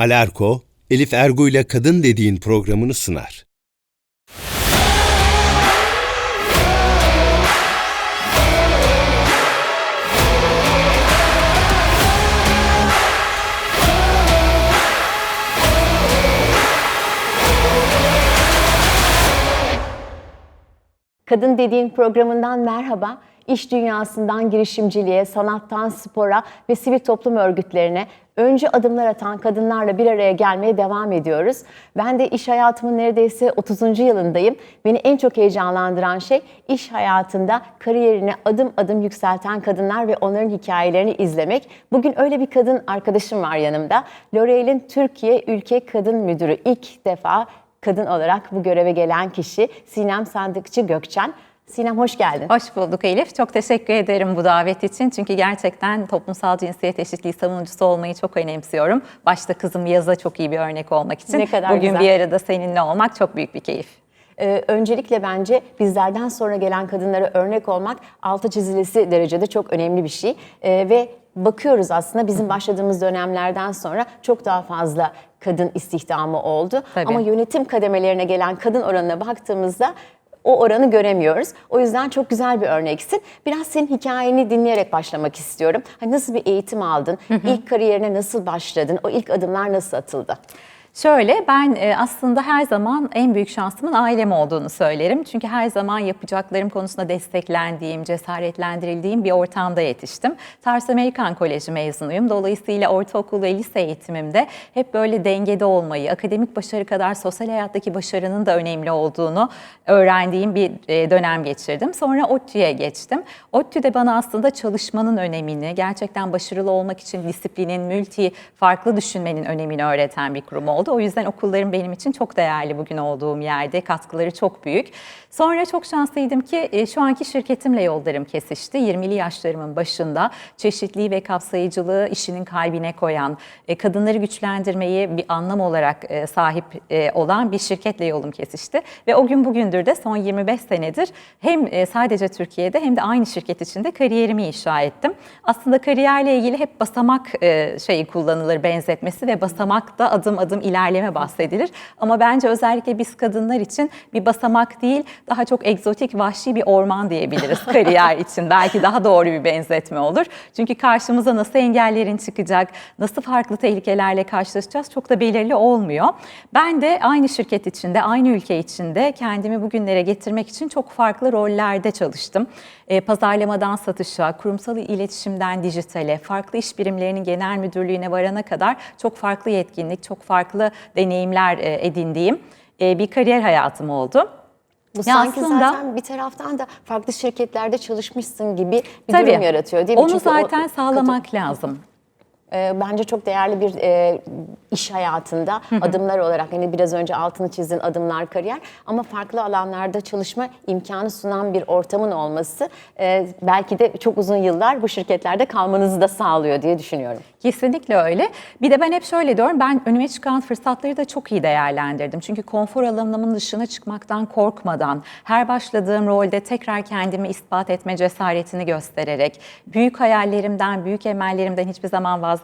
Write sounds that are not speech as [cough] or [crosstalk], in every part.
Alarko, Elif Ergu ile Kadın Dediğin programını sunar. Kadın Dediğin programından merhaba. İş dünyasından girişimciliğe, sanattan spora ve sivil toplum örgütlerine öncü adımlar atan kadınlarla bir araya gelmeye devam ediyoruz. Ben de iş hayatımın neredeyse 30. yılındayım. Beni en çok heyecanlandıran şey iş hayatında kariyerini adım adım yükselten kadınlar ve onların hikayelerini izlemek. Bugün öyle bir kadın arkadaşım var yanımda. L'Oreal'in Türkiye Ülke Kadın Müdürü ilk defa kadın olarak bu göreve gelen kişi Sinem Sandıkçı Gökçen. Sinem hoş geldin. Hoş bulduk Elif. Çok teşekkür ederim bu davet için. Çünkü gerçekten toplumsal cinsiyet eşitliği savunucusu olmayı çok önemsiyorum. Başta kızım Yaz'a çok iyi bir örnek olmak için. Ne kadar Bugün güzel. bir arada seninle olmak çok büyük bir keyif. Ee, öncelikle bence bizlerden sonra gelen kadınlara örnek olmak altı çizilisi derecede çok önemli bir şey. Ee, ve bakıyoruz aslında bizim başladığımız dönemlerden sonra çok daha fazla kadın istihdamı oldu. Tabii. Ama yönetim kademelerine gelen kadın oranına baktığımızda o oranı göremiyoruz. O yüzden çok güzel bir örneksin. Biraz senin hikayeni dinleyerek başlamak istiyorum. Hani nasıl bir eğitim aldın? İlk kariyerine nasıl başladın? O ilk adımlar nasıl atıldı? Şöyle ben e, aslında her zaman en büyük şansımın ailem olduğunu söylerim. Çünkü her zaman yapacaklarım konusunda desteklendiğim, cesaretlendirildiğim bir ortamda yetiştim. Tars Amerikan Koleji mezunuyum. Dolayısıyla ortaokul ve lise eğitimimde hep böyle dengede olmayı, akademik başarı kadar sosyal hayattaki başarının da önemli olduğunu öğrendiğim bir e, dönem geçirdim. Sonra ODTÜ'ye geçtim. ODTÜ'de bana aslında çalışmanın önemini, gerçekten başarılı olmak için disiplinin, multi, farklı düşünmenin önemini öğreten bir kurum oldu. O yüzden okullarım benim için çok değerli bugün olduğum yerde. Katkıları çok büyük. Sonra çok şanslıydım ki e, şu anki şirketimle yollarım kesişti. 20'li yaşlarımın başında çeşitliği ve kapsayıcılığı işinin kalbine koyan, e, kadınları güçlendirmeyi bir anlam olarak e, sahip e, olan bir şirketle yolum kesişti. Ve o gün bugündür de son 25 senedir hem e, sadece Türkiye'de hem de aynı şirket içinde kariyerimi inşa ettim. Aslında kariyerle ilgili hep basamak e, şeyi kullanılır benzetmesi ve basamakta adım adım ilerleme bahsedilir. Ama bence özellikle biz kadınlar için bir basamak değil, daha çok egzotik, vahşi bir orman diyebiliriz [laughs] kariyer için. Belki daha doğru bir benzetme olur. Çünkü karşımıza nasıl engellerin çıkacak, nasıl farklı tehlikelerle karşılaşacağız çok da belirli olmuyor. Ben de aynı şirket içinde, aynı ülke içinde kendimi bugünlere getirmek için çok farklı rollerde çalıştım. E, pazarlamadan satışa, kurumsal iletişimden dijitale, farklı iş birimlerinin genel müdürlüğüne varana kadar çok farklı yetkinlik, çok farklı deneyimler e, edindiğim e, bir kariyer hayatım oldu. Bu Ya sanki aslında- zaten bir taraftan da farklı şirketlerde çalışmışsın gibi bir Tabii. durum yaratıyor değil mi? Onu Çünkü o- zaten sağlamak lazım. E, bence çok değerli bir e, iş hayatında adımlar olarak hani biraz önce altını çizdin adımlar kariyer ama farklı alanlarda çalışma imkanı sunan bir ortamın olması e, belki de çok uzun yıllar bu şirketlerde kalmanızı da sağlıyor diye düşünüyorum. Kesinlikle öyle. Bir de ben hep şöyle diyorum, ben önüme çıkan fırsatları da çok iyi değerlendirdim. Çünkü konfor alanımın dışına çıkmaktan korkmadan, her başladığım rolde tekrar kendimi ispat etme cesaretini göstererek, büyük hayallerimden, büyük emellerimden hiçbir zaman vazgeçmeden,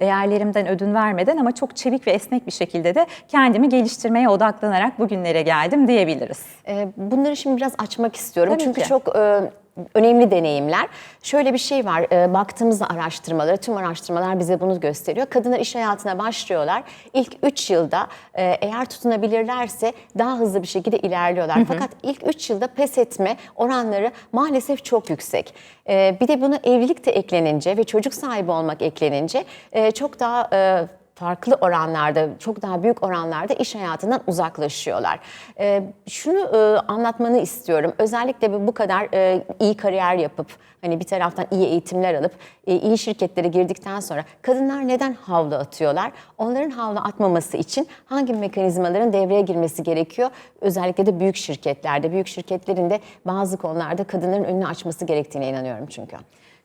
değerlerimden ödün vermeden ama çok çevik ve esnek bir şekilde de kendimi geliştirmeye odaklanarak bugünlere geldim diyebiliriz. E, bunları şimdi biraz açmak istiyorum Tabii çünkü ki. çok e, önemli deneyimler. Şöyle bir şey var, e, baktığımızda araştırmalara, tüm araştırmalar bize bunu gösteriyor. Kadınlar iş hayatına başlıyorlar. İlk 3 yılda e, eğer tutunabilirlerse daha hızlı bir şekilde ilerliyorlar. Fakat ilk 3 yılda pes etme oranları maalesef çok yüksek. E, bir de buna evlilik de eklenince ve çocuk sahibi olmak eklenince e, çok daha... E, farklı oranlarda, çok daha büyük oranlarda iş hayatından uzaklaşıyorlar. Ee, şunu e, anlatmanı istiyorum. Özellikle bu kadar e, iyi kariyer yapıp, hani bir taraftan iyi eğitimler alıp, e, iyi şirketlere girdikten sonra kadınlar neden havlu atıyorlar? Onların havlu atmaması için hangi mekanizmaların devreye girmesi gerekiyor? Özellikle de büyük şirketlerde. Büyük şirketlerin de bazı konularda kadınların önünü açması gerektiğine inanıyorum çünkü.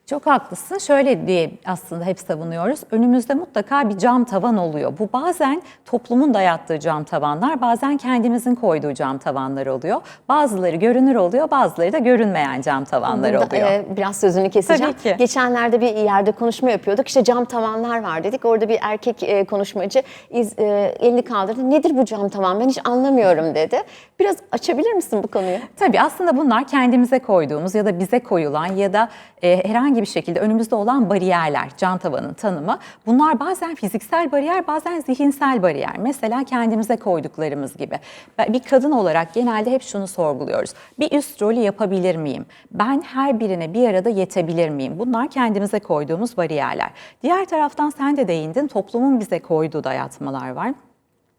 Çok haklısın. Şöyle diye aslında hep savunuyoruz. Önümüzde mutlaka bir cam tavan oluyor. Bu bazen toplumun dayattığı cam tavanlar, bazen kendimizin koyduğu cam tavanlar oluyor. Bazıları görünür oluyor, bazıları da görünmeyen cam tavanlar Burada, oluyor. e, biraz sözünü keseceğim. Tabii ki. Geçenlerde bir yerde konuşma yapıyorduk. İşte cam tavanlar var dedik. Orada bir erkek e, konuşmacı iz- e, elini kaldırdı. Nedir bu cam tavan? Ben hiç anlamıyorum dedi. Biraz açabilir misin bu konuyu? Tabii aslında bunlar kendimize koyduğumuz ya da bize koyulan ya da e, herhangi bir şekilde önümüzde olan bariyerler, cam tavanın tanımı. Bunlar bazen fiziksel bariyer, bazen zihinsel bariyer. Mesela kendimize koyduklarımız gibi. Bir kadın olarak genelde hep şunu sorguluyoruz. Bir üst rolü yapabilir miyim? Ben her birine bir arada yetebilir miyim? Bunlar kendimize koyduğumuz bariyerler. Diğer taraftan sen de değindin, toplumun bize koyduğu dayatmalar var.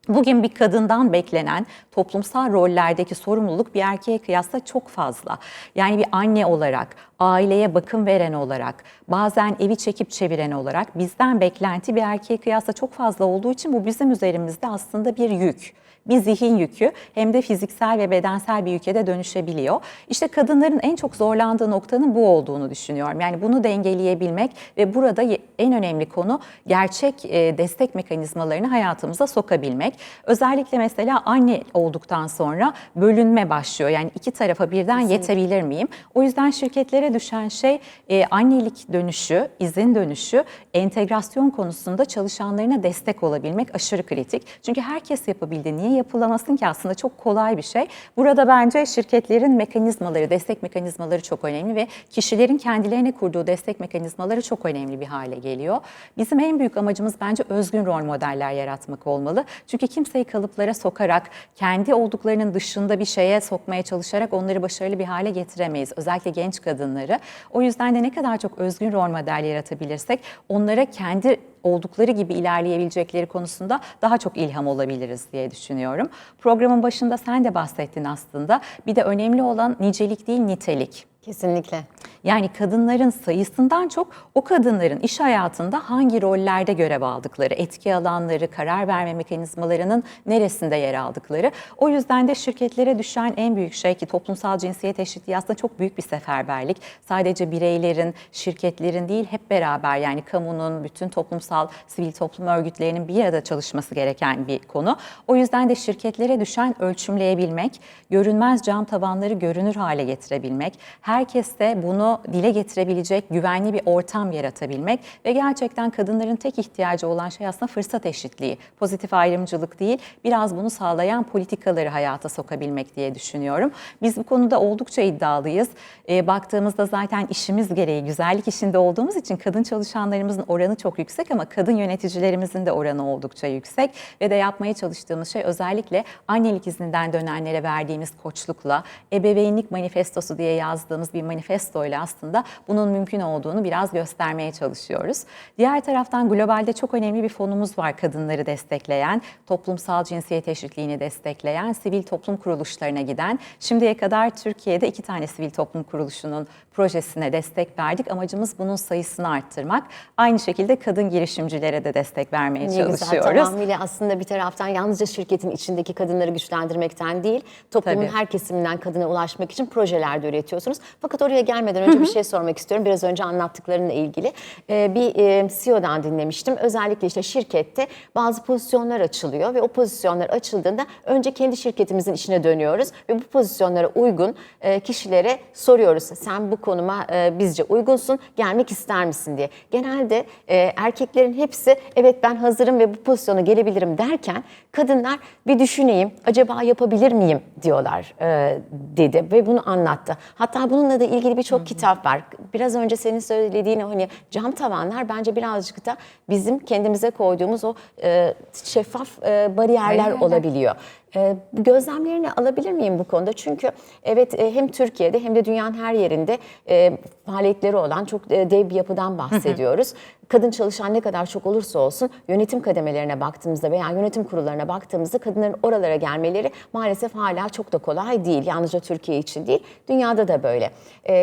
Bugün bir kadından beklenen toplumsal rollerdeki sorumluluk bir erkeğe kıyasla çok fazla. Yani bir anne olarak, aileye bakım veren olarak, bazen evi çekip çeviren olarak bizden beklenti bir erkeğe kıyasla çok fazla olduğu için bu bizim üzerimizde aslında bir yük bir zihin yükü hem de fiziksel ve bedensel bir yüke de dönüşebiliyor. İşte kadınların en çok zorlandığı noktanın bu olduğunu düşünüyorum. Yani bunu dengeleyebilmek ve burada en önemli konu gerçek e, destek mekanizmalarını hayatımıza sokabilmek. Özellikle mesela anne olduktan sonra bölünme başlıyor. Yani iki tarafa birden yetebilir miyim? O yüzden şirketlere düşen şey e, annelik dönüşü, izin dönüşü, entegrasyon konusunda çalışanlarına destek olabilmek aşırı kritik. Çünkü herkes yapabildi. Niye yapılamasın ki aslında çok kolay bir şey. Burada bence şirketlerin mekanizmaları, destek mekanizmaları çok önemli ve kişilerin kendilerine kurduğu destek mekanizmaları çok önemli bir hale geliyor. Bizim en büyük amacımız bence özgün rol modeller yaratmak olmalı. Çünkü kimseyi kalıplara sokarak, kendi olduklarının dışında bir şeye sokmaya çalışarak onları başarılı bir hale getiremeyiz. Özellikle genç kadınları. O yüzden de ne kadar çok özgün rol model yaratabilirsek onlara kendi oldukları gibi ilerleyebilecekleri konusunda daha çok ilham olabiliriz diye düşünüyorum. Programın başında sen de bahsettin aslında. Bir de önemli olan nicelik değil nitelik. Kesinlikle. Yani kadınların sayısından çok o kadınların iş hayatında hangi rollerde görev aldıkları, etki alanları, karar verme mekanizmalarının neresinde yer aldıkları. O yüzden de şirketlere düşen en büyük şey ki toplumsal cinsiyet eşitliği aslında çok büyük bir seferberlik. Sadece bireylerin, şirketlerin değil hep beraber yani kamunun, bütün toplumsal sivil toplum örgütlerinin bir arada çalışması gereken bir konu. O yüzden de şirketlere düşen ölçümleyebilmek, görünmez cam tavanları görünür hale getirebilmek, herkes de bunu dile getirebilecek güvenli bir ortam yaratabilmek ve gerçekten kadınların tek ihtiyacı olan şey aslında fırsat eşitliği. Pozitif ayrımcılık değil, biraz bunu sağlayan politikaları hayata sokabilmek diye düşünüyorum. Biz bu konuda oldukça iddialıyız. E, baktığımızda zaten işimiz gereği güzellik işinde olduğumuz için kadın çalışanlarımızın oranı çok yüksek ama kadın yöneticilerimizin de oranı oldukça yüksek ve de yapmaya çalıştığımız şey özellikle annelik izninden dönenlere verdiğimiz koçlukla, ebeveynlik manifestosu diye yazdığımız bir manifestoyla aslında bunun mümkün olduğunu biraz göstermeye çalışıyoruz. Diğer taraftan globalde çok önemli bir fonumuz var kadınları destekleyen, toplumsal cinsiyet eşitliğini destekleyen, sivil toplum kuruluşlarına giden. Şimdiye kadar Türkiye'de iki tane sivil toplum kuruluşunun projesine destek verdik. Amacımız bunun sayısını arttırmak. Aynı şekilde kadın girişimcilere de destek vermeye Ne güzel çalışıyoruz. tamamıyla aslında bir taraftan yalnızca şirketin içindeki kadınları güçlendirmekten değil, toplumun Tabii. her kesiminden kadına ulaşmak için projeler de üretiyorsunuz. Fakat oraya gelmeden önce bir şey sormak istiyorum. Biraz önce anlattıklarınla ilgili. Ee, bir e, CEO'dan dinlemiştim. Özellikle işte şirkette bazı pozisyonlar açılıyor ve o pozisyonlar açıldığında önce kendi şirketimizin içine dönüyoruz ve bu pozisyonlara uygun e, kişilere soruyoruz. Sen bu konuma e, bizce uygunsun, gelmek ister misin diye. Genelde e, erkeklerin hepsi evet ben hazırım ve bu pozisyona gelebilirim derken kadınlar bir düşüneyim acaba yapabilir miyim diyorlar e, dedi ve bunu anlattı. Hatta bununla da ilgili birçok kitap var. Biraz önce senin söylediğin hani cam tavanlar bence birazcık da bizim kendimize koyduğumuz o e, şeffaf e, bariyerler Bariyerler. olabiliyor. E, gözlemlerini alabilir miyim bu konuda? Çünkü evet e, hem Türkiye'de hem de dünyanın her yerinde e, faaliyetleri olan çok e, dev bir yapıdan bahsediyoruz. Kadın çalışan ne kadar çok olursa olsun yönetim kademelerine baktığımızda veya yönetim kurullarına baktığımızda kadınların oralara gelmeleri maalesef hala çok da kolay değil. Yalnızca Türkiye için değil, dünyada da böyle.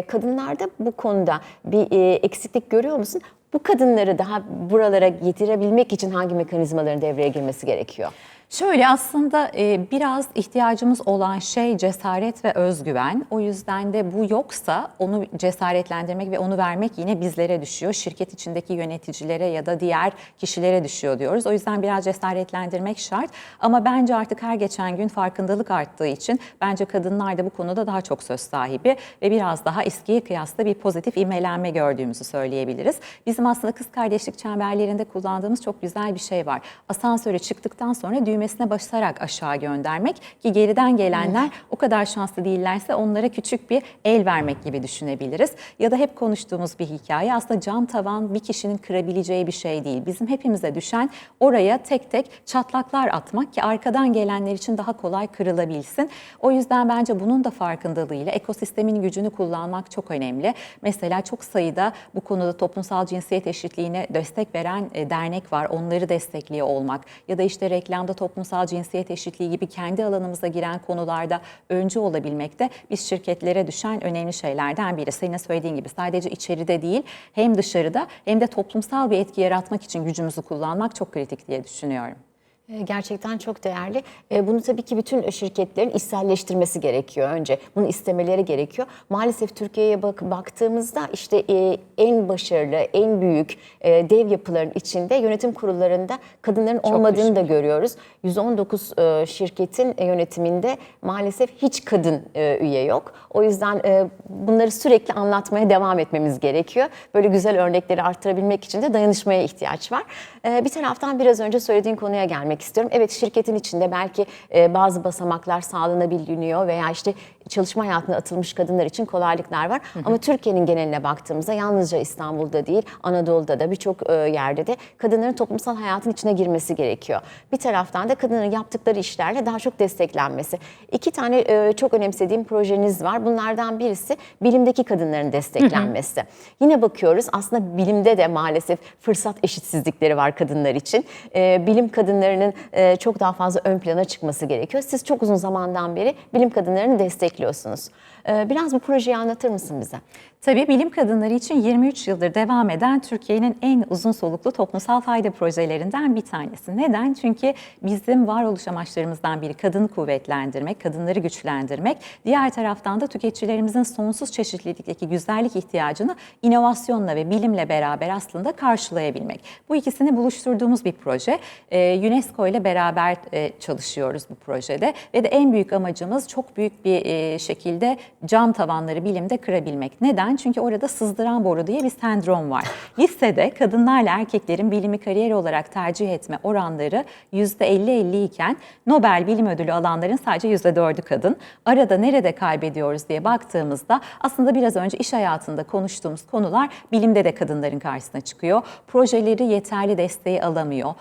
Kadınlarda bu konuda bir eksiklik görüyor musun? Bu kadınları daha buralara getirebilmek için hangi mekanizmaların devreye girmesi gerekiyor? Şöyle aslında e, biraz ihtiyacımız olan şey cesaret ve özgüven. O yüzden de bu yoksa onu cesaretlendirmek ve onu vermek yine bizlere düşüyor. Şirket içindeki yöneticilere ya da diğer kişilere düşüyor diyoruz. O yüzden biraz cesaretlendirmek şart. Ama bence artık her geçen gün farkındalık arttığı için bence kadınlar da bu konuda daha çok söz sahibi ve biraz daha eskiye kıyasla bir pozitif ivmelenme gördüğümüzü söyleyebiliriz. Bizim aslında kız kardeşlik çemberlerinde kullandığımız çok güzel bir şey var. Asansöre çıktıktan sonra düğmesine basarak aşağı göndermek ki geriden gelenler o kadar şanslı değillerse onlara küçük bir el vermek gibi düşünebiliriz. Ya da hep konuştuğumuz bir hikaye aslında cam tavan bir kişinin kırabileceği bir şey değil. Bizim hepimize düşen oraya tek tek çatlaklar atmak ki arkadan gelenler için daha kolay kırılabilsin. O yüzden bence bunun da farkındalığıyla ekosistemin gücünü kullanmak çok önemli. Mesela çok sayıda bu konuda toplumsal cinsiyet eşitliğine destek veren e, dernek var. Onları destekliyor olmak ya da işte reklamda toplumsal cinsiyet eşitliği gibi kendi alanımıza giren konularda öncü olabilmek de biz şirketlere düşen önemli şeylerden biri. Senin söylediğin gibi sadece içeride değil hem dışarıda hem de toplumsal bir etki yaratmak için gücümüzü kullanmak çok kritik diye düşünüyorum. E, Gerçekten çok değerli. E, Bunu tabii ki bütün şirketlerin içselleştirmesi gerekiyor önce. Bunu istemeleri gerekiyor. Maalesef Türkiye'ye bak baktığımızda işte e, en başarılı, en büyük e, dev yapıların içinde yönetim kurullarında kadınların olmadığını da görüyoruz. 119 e, şirketin yönetiminde maalesef hiç kadın üye yok. O yüzden bunları sürekli anlatmaya devam etmemiz gerekiyor. Böyle güzel örnekleri arttırabilmek için de dayanışmaya ihtiyaç var. Bir taraftan biraz önce söylediğin konuya gelmek istiyorum. Evet şirketin içinde belki e, bazı basamaklar sağlanabiliyor veya işte çalışma hayatına atılmış kadınlar için kolaylıklar var. Ama Türkiye'nin geneline baktığımızda yalnızca İstanbul'da değil, Anadolu'da da birçok e, yerde de kadınların toplumsal hayatın içine girmesi gerekiyor. Bir taraftan da kadınların yaptıkları işlerle daha çok desteklenmesi. İki tane e, çok önemsediğim projeniz var. Bunlardan birisi bilimdeki kadınların desteklenmesi. Yine bakıyoruz aslında bilimde de maalesef fırsat eşitsizlikleri var kadınlar için. E, bilim kadınlarının çok daha fazla ön plana çıkması gerekiyor. Siz çok uzun zamandan beri bilim kadınlarını destekliyorsunuz. E, biraz bu projeyi anlatır mısın bize? Tabii bilim kadınları için 23 yıldır devam eden Türkiye'nin en uzun soluklu toplumsal fayda projelerinden bir tanesi. Neden? Çünkü bizim varoluş amaçlarımızdan biri kadını kuvvetlendirmek, kadınları güçlendirmek. Diğer taraftan da tüketicilerimizin sonsuz çeşitlilikteki güzellik ihtiyacını inovasyonla ve bilimle beraber aslında karşılayabilmek. Bu ikisini buluşturduğumuz bir proje. Ee, UNESCO ile beraber e, çalışıyoruz bu projede ve de en büyük amacımız çok büyük bir e, şekilde cam tavanları bilimde kırabilmek. Neden? Çünkü orada sızdıran boru diye bir sendrom var. Listede kadınlarla erkeklerin bilimi kariyer olarak tercih etme oranları %50-50 iken Nobel Bilim Ödülü alanların sadece %4'ü kadın. Arada nerede kaybediyoruz diye baktığımızda aslında biraz önce iş hayatında konuştuğumuz konular bilimde de kadınların karşısına çıkıyor. Projeleri yeterli desteği alamıyor.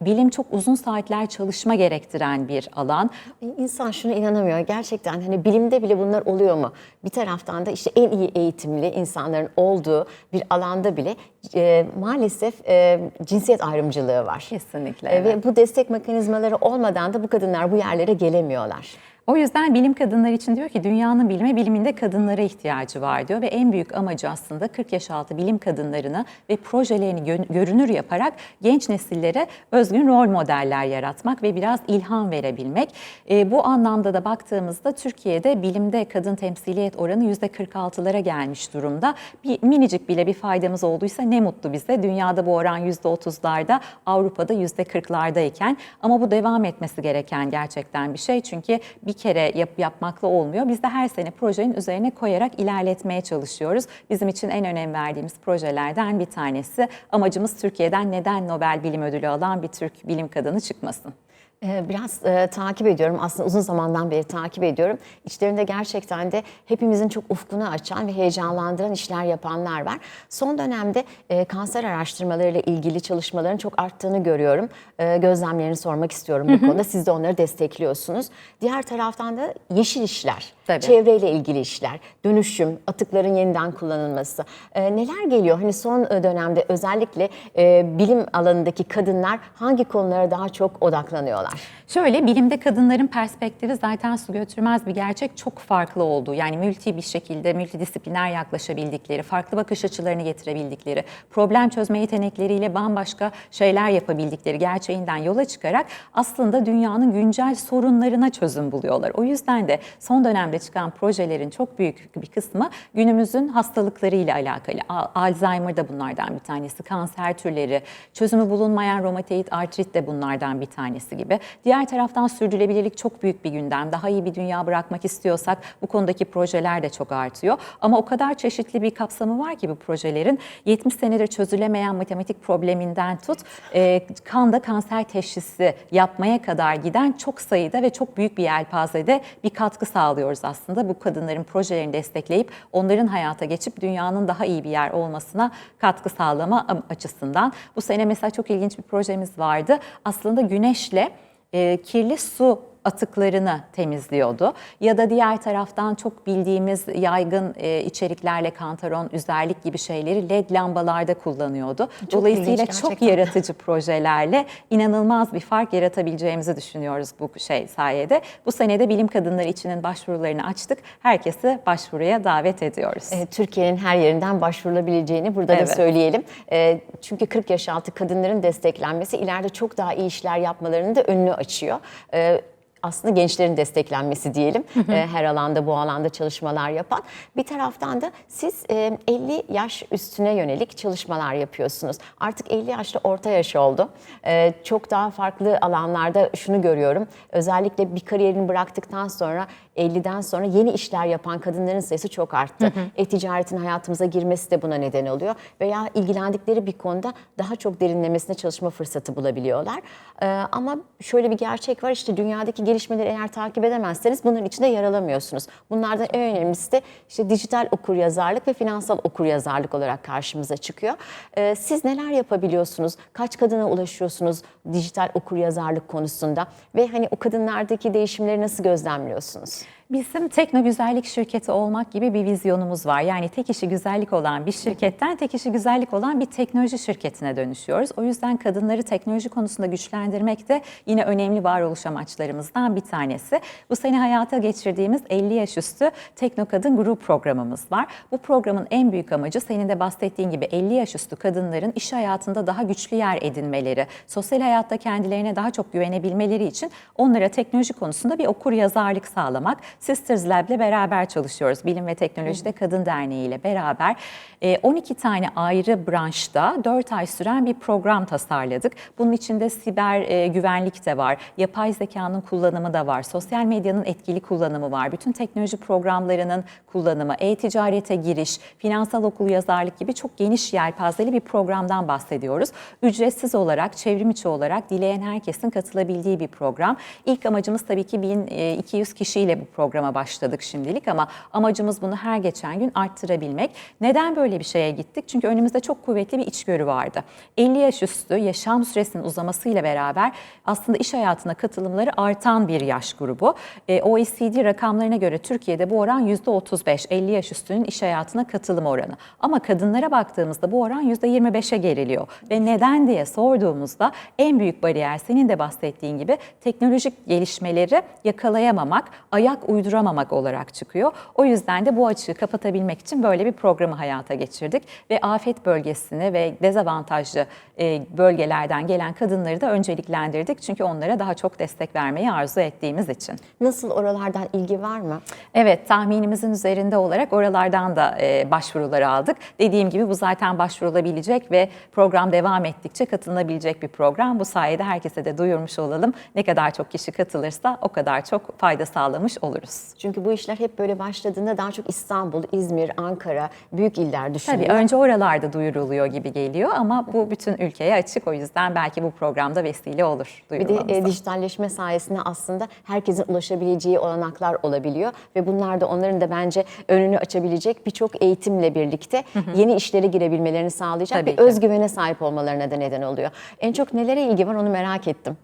Bilim çok uzun saatler çalışma gerektiren bir alan. İnsan şuna inanamıyor. Gerçekten hani bilimde bile bunlar oluyor mu? Bir taraftan da işte en iyi eğitimli insanların olduğu bir alanda bile e, maalesef e, cinsiyet ayrımcılığı var. Kesinlikle, E, evet. Ve bu destek mekanizmaları olmadan da bu kadınlar bu yerlere gelemiyorlar. O yüzden bilim kadınları için diyor ki dünyanın bilime biliminde kadınlara ihtiyacı var diyor ve en büyük amacı aslında 40 yaş altı bilim kadınlarını ve projelerini gö- görünür yaparak genç nesillere özgün rol modeller yaratmak ve biraz ilham verebilmek. E, bu anlamda da baktığımızda Türkiye'de bilimde kadın temsiliyet oranı %46'lara gelmiş durumda. Bir minicik bile bir faydamız olduysa ne mutlu bize. Dünyada bu oran %30'larda, Avrupa'da %40'lardayken ama bu devam etmesi gereken gerçekten bir şey. Çünkü bir kere yap, yapmakla olmuyor. Biz de her sene projenin üzerine koyarak ilerletmeye çalışıyoruz. Bizim için en önem verdiğimiz projelerden bir tanesi. Amacımız Türkiye'den neden Nobel Bilim Ödülü alan bir Türk bilim kadını çıkmasın. Ee, Biraz e, takip ediyorum. Aslında uzun zamandan beri takip ediyorum. İçlerinde gerçekten de hepimizin çok ufkunu açan ve heyecanlandıran işler yapanlar var. Son dönemde e, kanser araştırmalarıyla ilgili çalışmaların çok arttığını görüyorum. E, gözlemlerini sormak istiyorum bu konuda. Siz de onları destekliyorsunuz. Diğer taraftan da yeşil işler, Tabii. çevreyle ilgili işler, dönüşüm, atıkların yeniden kullanılması. E, neler geliyor? Hani son dönemde özellikle e, bilim alanındaki kadınlar hangi konulara daha çok odaklanıyor? İnanıyorlar? Şöyle bilimde kadınların perspektifi zaten su götürmez bir gerçek çok farklı olduğu yani multi bir şekilde multidisipliner yaklaşabildikleri, farklı bakış açılarını getirebildikleri, problem çözme yetenekleriyle bambaşka şeyler yapabildikleri gerçeğinden yola çıkarak aslında dünyanın güncel sorunlarına çözüm buluyorlar. O yüzden de son dönemde çıkan projelerin çok büyük bir kısmı günümüzün hastalıklarıyla alakalı. Al- Alzheimer da bunlardan bir tanesi, kanser türleri, çözümü bulunmayan romatoid artrit de bunlardan bir tanesi gibi. Diğer taraftan sürdürülebilirlik çok büyük bir gündem. Daha iyi bir dünya bırakmak istiyorsak bu konudaki projeler de çok artıyor. Ama o kadar çeşitli bir kapsamı var ki bu projelerin 70 senedir çözülemeyen matematik probleminden tut e, kanda kanser teşhisi yapmaya kadar giden çok sayıda ve çok büyük bir yelpazede bir katkı sağlıyoruz aslında. Bu kadınların projelerini destekleyip onların hayata geçip dünyanın daha iyi bir yer olmasına katkı sağlama açısından. Bu sene mesela çok ilginç bir projemiz vardı. Aslında güneşle e, kirli su atıklarını temizliyordu. Ya da diğer taraftan çok bildiğimiz yaygın e, içeriklerle kantaron, üzerlik gibi şeyleri led lambalarda kullanıyordu. Dolayısıyla ilginç çok yaratıcı projelerle inanılmaz bir fark yaratabileceğimizi düşünüyoruz bu şey sayede. Bu senede bilim kadınları içinin başvurularını açtık. Herkesi başvuruya davet ediyoruz. E, Türkiye'nin her yerinden başvurulabileceğini burada Evet. da söyleyelim. E, çünkü 40 yaş altı kadınların desteklenmesi ileride çok daha iyi işler yapmalarının da önünü açıyor. E, aslında gençlerin desteklenmesi diyelim. E, her alanda bu alanda çalışmalar yapan. Bir taraftan da siz e, 50 yaş üstüne yönelik çalışmalar yapıyorsunuz. Artık 50 yaşta orta yaş oldu. E, çok daha farklı alanlarda şunu görüyorum. Özellikle bir kariyerini bıraktıktan sonra 50'den sonra yeni işler yapan kadınların sayısı çok arttı. E-ticaretin hayatımıza girmesi de buna neden oluyor. Veya ilgilendikleri bir konuda daha çok derinlemesine çalışma fırsatı bulabiliyorlar. Ee, ama şöyle bir gerçek var işte dünyadaki gelişmeleri eğer takip edemezseniz bunların içinde yer alamıyorsunuz. Bunlardan en önemlisi de işte dijital okuryazarlık ve finansal okuryazarlık olarak karşımıza çıkıyor. Ee, siz neler yapabiliyorsunuz? Kaç kadına ulaşıyorsunuz dijital okuryazarlık konusunda? Ve hani o kadınlardaki değişimleri nasıl gözlemliyorsunuz? Yes Bizim tekno güzellik şirketi olmak gibi bir vizyonumuz var. Yani tek işi güzellik olan bir şirketten tek işi güzellik olan bir teknoloji şirketine dönüşüyoruz. O yüzden kadınları teknoloji konusunda güçlendirmek de yine önemli varoluş amaçlarımızdan bir tanesi. Bu sene hayata geçirdiğimiz 50 yaş üstü Tekno Kadın Grup programımız var. Bu programın en büyük amacı senin de bahsettiğin gibi 50 yaş üstü kadınların iş hayatında daha güçlü yer edinmeleri, sosyal hayatta kendilerine daha çok güvenebilmeleri için onlara teknoloji konusunda bir okur yazarlık sağlamak. Sisters Lab'le beraber çalışıyoruz. Bilim ve Teknolojide Kadın Derneği ile beraber e, 12 tane ayrı branşta 4 ay süren bir program tasarladık. Bunun içinde siber e, güvenlik de var, yapay zekanın kullanımı da var, sosyal medyanın etkili kullanımı var, bütün teknoloji programlarının kullanımı, e-ticarete giriş, finansal okul yazarlık gibi çok geniş yelpazeli bir programdan bahsediyoruz. Ücretsiz olarak, çevrim içi olarak dileyen herkesin katılabildiği bir program. İlk amacımız tabii ki 1200 kişiyle bu programa başladık şimdilik ama amacımız bunu her geçen gün arttırabilmek. Neden böyle bir şeye gittik? Çünkü önümüzde çok kuvvetli bir içgörü vardı. 50 yaş üstü yaşam süresinin uzamasıyla beraber aslında iş hayatına katılımları artan bir yaş grubu. E, OECD rakamlarına göre Türkiye'de bu oran %35, 50 yaş üstünün iş hayatına katılım oranı. Ama kadınlara baktığımızda bu oran %25'e geriliyor. Ve neden diye sorduğumuzda en büyük bariyer senin de bahsettiğin gibi teknolojik gelişmeleri yakalayamamak, ayak uyduramamak olarak çıkıyor. O yüzden de bu açığı kapatabilmek için böyle bir programı hayata geçirdik ve afet bölgesine ve dezavantajlı e, bölgelerden gelen kadınları da önceliklendirdik. Çünkü onlara daha çok destek vermeyi arzu ettiğimiz için. Nasıl oralardan ilgi var mı? Evet, tahminimizin üzerinde olarak oralardan da e, başvuruları aldık. Dediğim gibi bu zaten başvurulabilecek ve program devam ettikçe katılınabilecek bir program. Bu sayede herkese de duyurmuş olalım. Ne kadar çok kişi katılırsa o kadar çok fayda sağlamış oluruz. Çünkü bu işler hep böyle başladığında daha çok İstanbul, İzmir, Ankara, büyük iller düşünülüyor. Tabii önce oralarda duyuruluyor gibi geliyor ama bu bütün ülkeye açık. O yüzden belki bu programda vesile olur Bir de e, dijitalleşme sayesinde aslında herkesin ulaşabileceği olanaklar olabiliyor ve bunlar da onların da bence önünü açabilecek birçok eğitimle birlikte yeni işlere girebilmelerini sağlayacak Tabii bir ki. özgüvene sahip olmalarına da neden oluyor. En çok nelere ilgi var onu merak ettim.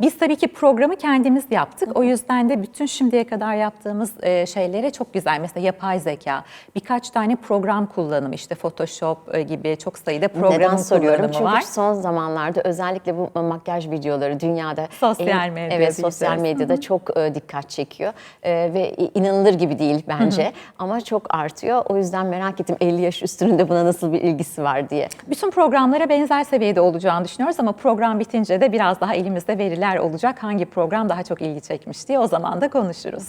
Biz tabii ki programı kendimiz yaptık. O yüzden de bütün şimdiye kadar yaptığımız e, şeylere çok güzel. Mesela yapay zeka, birkaç tane program kullanımı işte Photoshop e, gibi çok sayıda programın Neden soruyorum? Çünkü var. son zamanlarda özellikle bu makyaj videoları dünyada Sosyal en- medya evet sosyal medyada çok e, dikkat çekiyor E, ve inanılır gibi değil bence ama çok artıyor. O yüzden merak ettim 50 yaş üstünde buna nasıl bir ilgisi var diye. Bütün programlara benzer seviyede olacağını düşünüyoruz ama program bitince de biraz daha elimizde veriler olacak. Hangi program daha çok ilgi çekmiş diye o zaman da konuşuruz.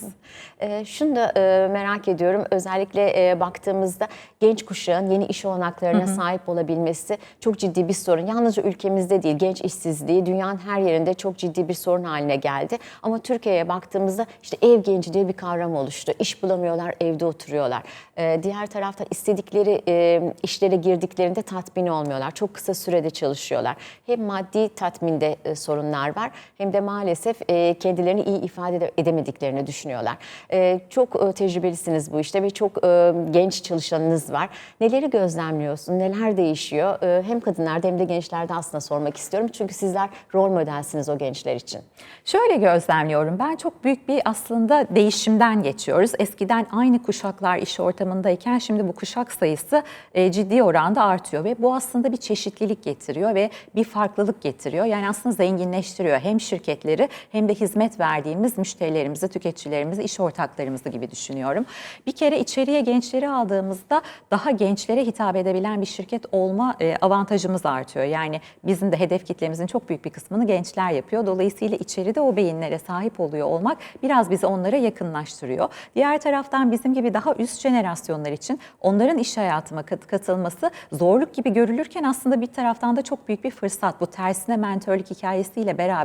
E, şunu da e, merak ediyorum. Özellikle e, baktığımızda genç kuşağın yeni iş olanaklarına sahip olabilmesi çok ciddi bir sorun. Yalnızca ülkemizde değil, genç işsizliği dünyanın her yerinde çok ciddi bir sorun haline geldi. Ama Türkiye'ye baktığımızda işte ev genci diye bir kavram oluştu. İş bulamıyorlar, evde oturuyorlar. E, diğer taraftan istedikleri e, işlere girdiklerinde tatmin olmuyorlar. Çok kısa sürede çalışıyorlar. Hem maddi tatminde e, sorunlar var hem de maalesef e, kendilerini iyi ifade ede- edemediklerini düşünüyorlar. E, çok e, tecrübelisiniz bu işte ve çok e, genç çalışanınız var. Neleri gözlemliyorsun? Neler değişiyor? E, hem kadınlarda hem de gençlerde aslında sormak istiyorum. Çünkü sizler rol modelsiniz o gençler için. Şöyle gözlemliyorum. Ben çok büyük bir aslında değişimden geçiyoruz. Eskiden aynı kuşaklar iş ortamındayken şimdi bu kuşak sayısı e, ciddi oranda artıyor ve bu aslında bir çeşitlilik getiriyor ve bir farklılık getiriyor. Yani aslında zenginleştiriyor hem şirketleri hem de hizmet verdiğimiz müşterilerimizi, tüketicilerimizi, iş ortaklarımızı gibi düşünüyorum. Bir kere içeriye gençleri aldığımızda daha gençlere hitap edebilen bir şirket olma e, avantajımız artıyor. Yani bizim de hedef kitlemizin çok büyük bir kısmını gençler yapıyor. Dolayısıyla içeride o beyinlere sahip oluyor olmak biraz bizi onlara yakınlaştırıyor. Diğer taraftan bizim gibi daha üst jenerasyonlar için onların iş hayatıma kat- katılması zorluk gibi görülürken aslında bir taraftan da çok büyük bir fırsat. Bu tersine mentörlük hikayesiyle beraber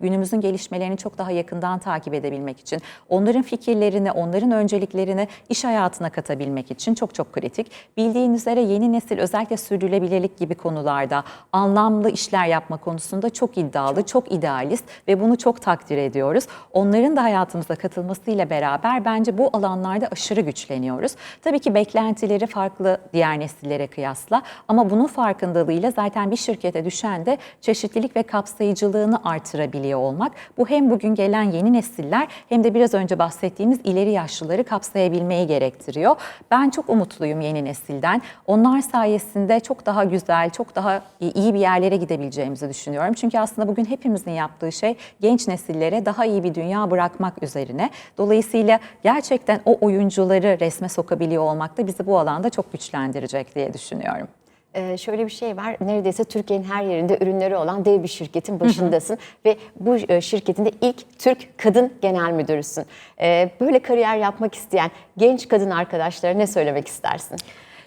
günümüzün gelişmelerini çok daha yakından takip edebilmek için, onların fikirlerini, onların önceliklerini iş hayatına katabilmek için çok çok kritik. Bildiğiniz üzere yeni nesil özellikle sürdürülebilirlik gibi konularda anlamlı işler yapma konusunda çok iddialı, çok idealist ve bunu çok takdir ediyoruz. Onların da hayatımıza katılmasıyla beraber bence bu alanlarda aşırı güçleniyoruz. Tabii ki beklentileri farklı diğer nesillere kıyasla ama bunun farkındalığıyla zaten bir şirkete düşen de çeşitlilik ve kapsayıcılığını artırabiliyor olmak. Bu hem bugün gelen yeni nesiller hem de biraz önce bahsettiğimiz ileri yaşlıları kapsayabilmeyi gerektiriyor. Ben çok umutluyum yeni nesilden. Onlar sayesinde çok daha güzel, çok daha iyi bir yerlere gidebileceğimizi düşünüyorum. Çünkü aslında bugün hepimizin yaptığı şey genç nesillere daha iyi bir dünya bırakmak üzerine. Dolayısıyla gerçekten o oyuncuları resme sokabiliyor olmak da bizi bu alanda çok güçlendirecek diye düşünüyorum. Ee, şöyle bir şey var. Neredeyse Türkiye'nin her yerinde ürünleri olan dev bir şirketin başındasın ve bu e, şirketin de ilk Türk kadın genel müdürüsün. Ee, böyle kariyer yapmak isteyen genç kadın arkadaşlara ne söylemek istersin?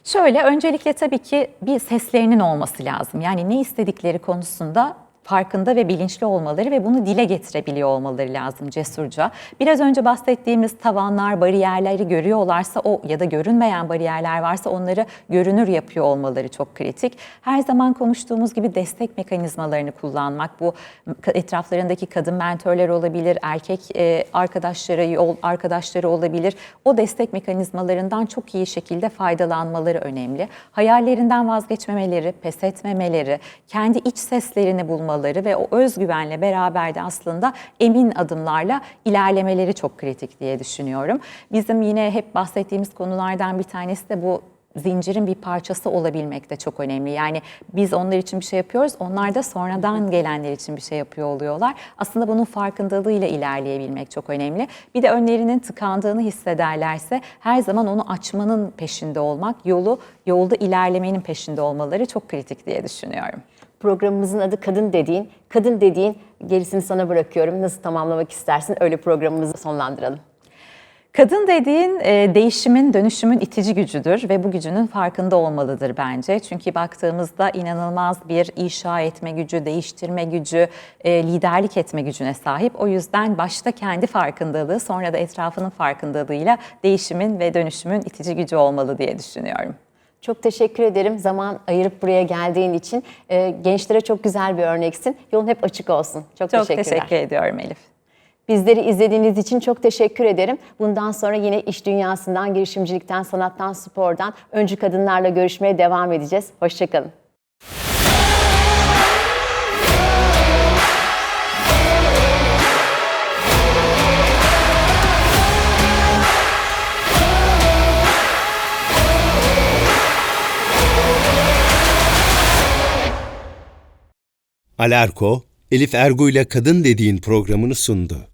Şöyle öncelikle tabii ki bir seslerinin olması lazım. Yani ne istedikleri konusunda farkında ve bilinçli olmaları ve bunu dile getirebiliyor olmaları lazım cesurca. Biraz önce bahsettiğimiz tavanlar, bariyerleri görüyorlarsa o ya da görünmeyen bariyerler varsa onları görünür yapıyor olmaları çok kritik. Her zaman konuştuğumuz gibi destek mekanizmalarını kullanmak bu etraflarındaki kadın mentörler olabilir, erkek e, arkadaşları, yol arkadaşları olabilir. O destek mekanizmalarından çok iyi şekilde faydalanmaları önemli. Hayallerinden vazgeçmemeleri, pes etmemeleri, kendi iç seslerini bulmaları ve o özgüvenle beraber de aslında emin adımlarla ilerlemeleri çok kritik diye düşünüyorum. Bizim yine hep bahsettiğimiz konulardan bir tanesi de bu zincirin bir parçası olabilmek de çok önemli. Yani biz onlar için bir şey yapıyoruz, onlar da sonradan gelenler için bir şey yapıyor oluyorlar. Aslında bunun farkındalığıyla ilerleyebilmek çok önemli. Bir de önlerinin tıkandığını hissederlerse her zaman onu açmanın peşinde olmak, yolu yolda ilerlemenin peşinde olmaları çok kritik diye düşünüyorum. Programımızın adı Kadın Dediğin. Kadın Dediğin gerisini sana bırakıyorum. Nasıl tamamlamak istersin? Öyle programımızı sonlandıralım. Kadın dediğin e, değişimin, dönüşümün itici gücüdür ve bu gücünün farkında olmalıdır bence. Çünkü baktığımızda inanılmaz bir inşa etme gücü, değiştirme gücü, e, liderlik etme gücüne sahip. O yüzden başta kendi farkındalığı, sonra da etrafının farkındalığıyla değişimin ve dönüşümün itici gücü olmalı diye düşünüyorum. Çok teşekkür ederim zaman ayırıp buraya geldiğin için. Ee, gençlere çok güzel bir örneksin. Yolun hep açık olsun. Çok, Çok teşekkürler. teşekkür ediyorum Elif. Bizleri izlediğiniz için çok teşekkür ederim. Bundan sonra yine iş dünyasından, girişimcilikten, sanattan, spordan öncü kadınlarla görüşmeye devam edeceğiz. Hoşçakalın. Alarko, Elif Ergu ile Kadın Dediğin programını sundu.